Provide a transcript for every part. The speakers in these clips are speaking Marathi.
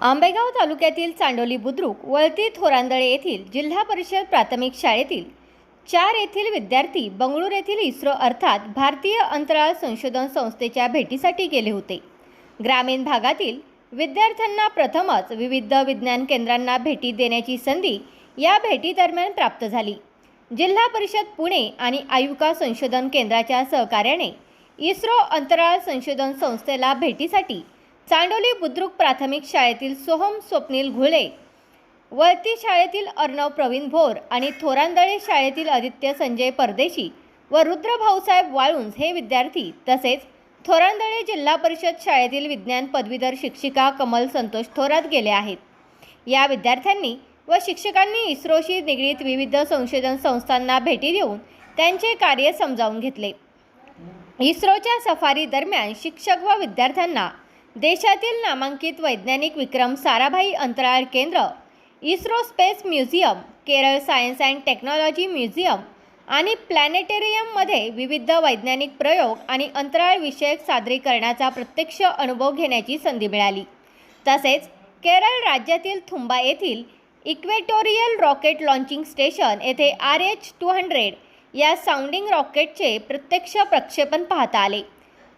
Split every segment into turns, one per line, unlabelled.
आंबेगाव तालुक्यातील चांडोली बुद्रुक वळती थोरांदळे येथील जिल्हा परिषद प्राथमिक शाळेतील चार येथील विद्यार्थी बंगळूर येथील इस्रो अर्थात भारतीय अंतराळ संशोधन संस्थेच्या भेटीसाठी गेले होते. ग्रामीण भागातील विद्यार्थ्यांना प्रथमच विविध विज्ञान केंद्रांना भेटी देण्याची संधी या भेटीदरम्यान प्राप्त झाली. जिल्हा परिषद पुणे आणि आयुका संशोधन केंद्राच्या सहकार्याने इस्रो अंतराळ संशोधन संस्थेला भेटीसाठी चांडोली बुद्रुक प्राथमिक शाळेतील सोहम स्वप्नील घुळे. वळती शाळेतील अर्णव प्रवीण भोर आणि थोरांदळे शाळेतील आदित्य संजय परदेशी व रुद्र भाऊसाहेब वाळुंज हे विद्यार्थी तसेच थोरांदळे जिल्हा परिषद शाळेतील विज्ञान पदवीधर शिक्षिका कमल संतोष थोरात गेले आहेत. या विद्यार्थ्यांनी व शिक्षकांनी इस्रोशी निगडीत विविध संशोधन संस्थांना भेटी देऊन त्यांचे कार्य समजावून घेतले. इस्रोच्या सफारी दरम्यान शिक्षक व विद्यार्थ्यांना देशातील नामांकित वैज्ञानिक विक्रम साराभाई अंतराळ केंद्र ISRO space museum Kerala science and technology museum आणि प्लॅनेटेरियममध्ये विविध वैज्ञानिक प्रयोग आणि अंतराळविषयक सादरीकरणाचा प्रत्यक्ष अनुभव घेण्याची संधी मिळाली. तसेच केरळ राज्यातील थुंबा येथील इक्वेटोरियल रॉकेट लॉन्चिंग स्टेशन येथे आर एच टू हंड्रेड या साऊंडिंग रॉकेटचे प्रत्यक्ष प्रक्षेपण पाहता आले.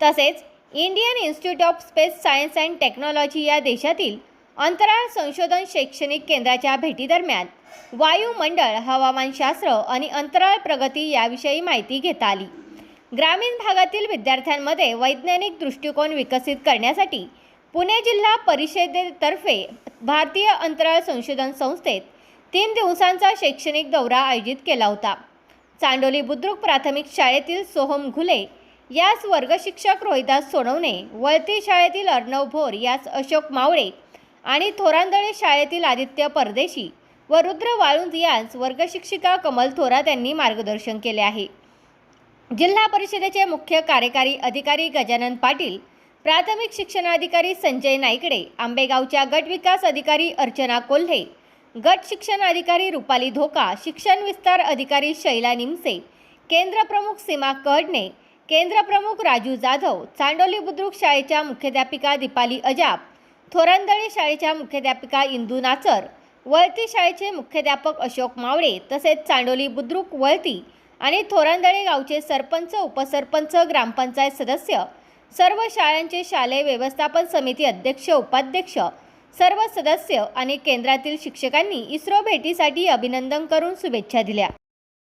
तसेच Indian institute of space science and technology या देशातील अंतराळ संशोधन शैक्षणिक केंद्राच्या भेटीदरम्यान वायुमंडळ हवामानशास्त्र आणि अंतराळ प्रगती याविषयी माहिती घेता आली. ग्रामीण भागातील विद्यार्थ्यांमध्ये वैज्ञानिक दृष्टिकोन विकसित करण्यासाठी पुणे जिल्हा परिषदेतर्फे भारतीय अंतराळ संशोधन संस्थेत तीन दिवसांचा शैक्षणिक दौरा आयोजित केला होता. चांडोली बुद्रुक प्राथमिक शाळेतील सोहम घुले यास वर्गशिक्षक रोहिदास सोनवणे वळती शाळेतील अर्णव भोर यास अशोक मावळे आणि थोरांदळे शाळेतील आदित्य परदेशी व रुद्र वाळुंज यांस वर्गशिक्षिका कमल थोरात यांनी मार्गदर्शन केले आहे. जिल्हा परिषदेचे मुख्य कार्यकारी अधिकारी गजानन पाटील प्राथमिक शिक्षणाधिकारी संजय नाईकडे आंबेगावच्या गट विकास अधिकारी अर्चना कोल्हे गट शिक्षण अधिकारी रुपाली धोका शिक्षण विस्तार अधिकारी शैला निमसे केंद्रप्रमुख सीमा कडणे केंद्रप्रमुख राजू जाधव चांडोली बुद्रुक शाळेच्या मुख्याध्यापिका दीपाली अजाब थोरांदळे शाळेच्या मुख्याध्यापिका इंदू नाचर वळती शाळेचे मुख्याध्यापक अशोक मावळे तसेच चांडोली बुद्रुक वळती आणि थोरांदळे गावचे सरपंच उपसरपंच ग्रामपंचायत सदस्य सर्व शाळांचे शालेय व्यवस्थापन समिती अध्यक्ष उपाध्यक्ष सर्व सदस्य आणि केंद्रातील शिक्षकांनी इस्रो भेटीसाठी अभिनंदन करून शुभेच्छा दिल्या.